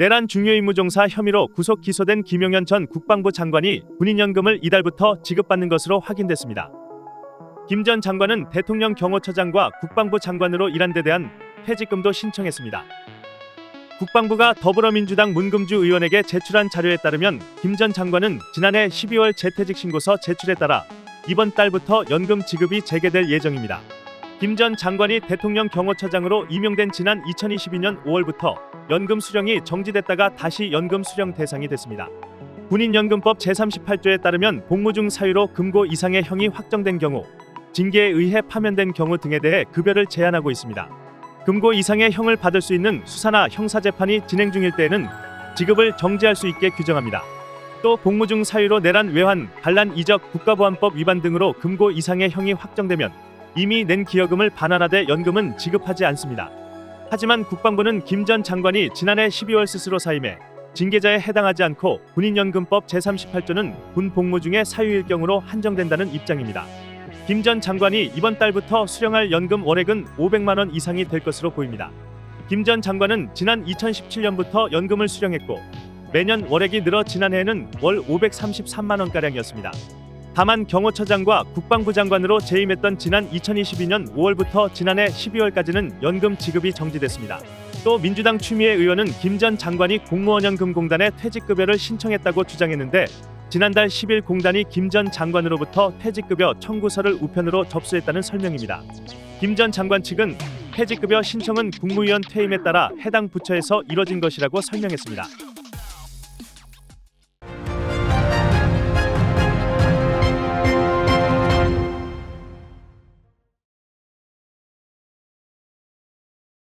내란 중요임무종사 혐의로 구속 기소된 김용현 전 국방부 장관이 군인연금을 이달부터 지급받는 것으로 확인됐습니다. 김 전 장관은 대통령 경호처장과 국방부 장관으로 일한 데 대한 퇴직금도 신청했습니다. 국방부가 더불어민주당 문금주 의원에게 제출한 자료에 따르면 김 전 장관은 지난해 12월 재퇴직 신고서 제출에 따라 이번 달부터 연금 지급이 재개될 예정입니다. 김 전 장관이 대통령 경호처장으로 임명된 지난 2022년 5월부터 연금 수령이 정지됐다가 다시 연금 수령 대상이 됐습니다. 군인연금법 제38조에 따르면 복무 중 사유로 금고 이상의 형이 확정된 경우 징계에 의해 파면된 경우 등에 대해 급여를 제한하고 있습니다. 금고 이상의 형을 받을 수 있는 수사나 형사 재판이 진행 중일 때에는 지급을 정지할 수 있게 규정합니다. 또 복무 중 사유로 내란 외환, 반란 이적, 국가보안법 위반 등으로 금고 이상의 형이 확정되면 이미 낸 기여금을 반환하되 연금은 지급하지 않습니다. 하지만 국방부는 김 전 장관이 지난해 12월 스스로 사임해 징계자에 해당하지 않고 군인연금법 제38조는 군 복무 중의 사유일 경우로 한정된다는 입장입니다. 김 전 장관이 이번 달부터 수령할 연금 월액은 500만 원 이상이 될 것으로 보입니다. 김 전 장관은 지난 2017년부터 연금을 수령했고 매년 월액이 늘어 지난해에는 월 533만 원가량이었습니다. 다만 경호처장과 국방부 장관으로 재임했던 지난 2022년 5월부터 지난해 12월까지는 연금 지급이 정지됐습니다. 또 민주당 추미애 의원은 김 전 장관이 공무원연금공단에 퇴직급여를 신청했다고 주장했는데 지난달 10일 공단이 김 전 장관으로부터 퇴직급여 청구서를 우편으로 접수했다는 설명입니다. 김 전 장관 측은 퇴직급여 신청은 국무위원 퇴임에 따라 해당 부처에서 이뤄진 것이라고 설명했습니다.